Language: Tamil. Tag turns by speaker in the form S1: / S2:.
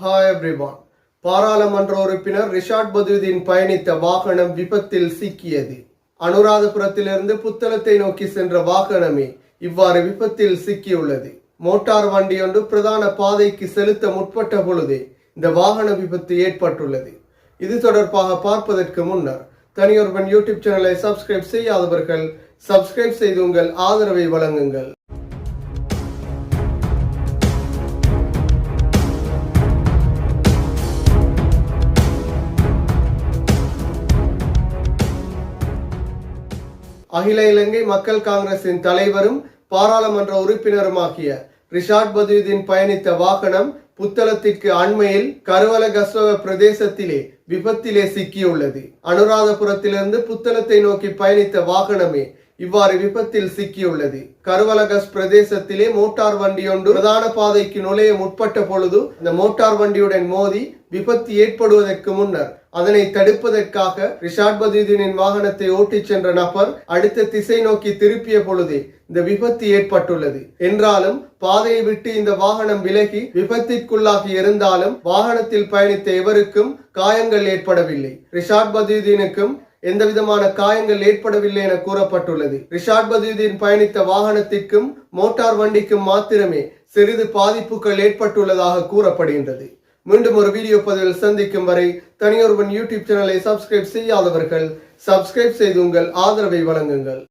S1: ஹாய் எவ்ரிவான் பாராளுமன்ற உறுப்பினர் ரிஷாட் பதுதீன் பயணித்த வாகனம் விபத்தில் சிக்கியது. அனுராதபுரத்திலிருந்து புத்தளத்தை நோக்கி சென்ற வாகனமே இவ்வாறு விபத்தில் சிக்கியுள்ளது. மோட்டார் வண்டி ஒன்று பிரதான பாதைக்கு செலுத்த முற்பட்ட பொழுதே இந்த வாகன விபத்து ஏற்பட்டுள்ளது. இது தொடர்பாக பார்ப்பதற்கு முன்னர் தனியொருவன் யூடியூப் சேனலை சப்ஸ்கிரைப் செய்யாதவர்கள் சப்ஸ்கிரைப் செய்து உங்கள் ஆதரவை வழங்குங்கள். அகில இலங்கை மக்கள் காங்கிரசின் தலைவரும் பாராளுமன்ற உறுப்பினருமாகிய ரிஷாட் பதுதீன் பயணித்த வாகனம் புத்தளத்திற்கு அண்மையில் கருவல கருவலகஸ்வக பிரதேசத்திலே விபத்திலே சிக்கியுள்ளது. அனுராதபுரத்திலிருந்து புத்தளத்தை நோக்கி பயணித்த வாகனமே இவ்வாறு விபத்தில் சிக்கியுள்ளது. கருவலகஸ் பிரதேசத்திலே மோட்டார் வண்டி ஒன்று பிரதான பாதைக்கு நுழைய முற்பட்ட பொழுது இந்த மோட்டார் வண்டியுடன் மோதி விபத்து ஏற்படுவதற்கு முன்னர் அதனை தடுப்பதற்காக ரிஷாட் பதுதீனின் வாகனத்தை ஓட்டிச் சென்ற நபர் அடுத்த திசை நோக்கி திருப்பிய பொழுதே இந்த விபத்து ஏற்பட்டுள்ளது. என்றாலும் பாதையை விட்டு இந்த வாகனம் விலகி விபத்திற்குள்ளாகி இருந்தாலும் வாகனத்தில் பயணித்த எவருக்கும் காயங்கள் ஏற்படவில்லை. ரிஷாட் பதுதீனுக்கும் எந்த விதமான காயங்கள் ஏற்படவில்லை என கூறப்பட்டுள்ளது. ரிஷாட் பதுதீன் பயணித்த வாகனத்திற்கும் மோட்டார் வண்டிக்கும் மாத்திரமே சிறிது பாதிப்புகள் ஏற்பட்டுள்ளதாக கூறப்படுகின்றது. மீண்டும் ஒரு வீடியோ பதிவில் சந்திக்கும் வரை தனியொருவன் யூடியூப் சேனலை சப்ஸ்கிரைப் செய்யாதவர்கள் சப்ஸ்கிரைப் செய்து உங்கள் ஆதரவை வழங்குங்கள்.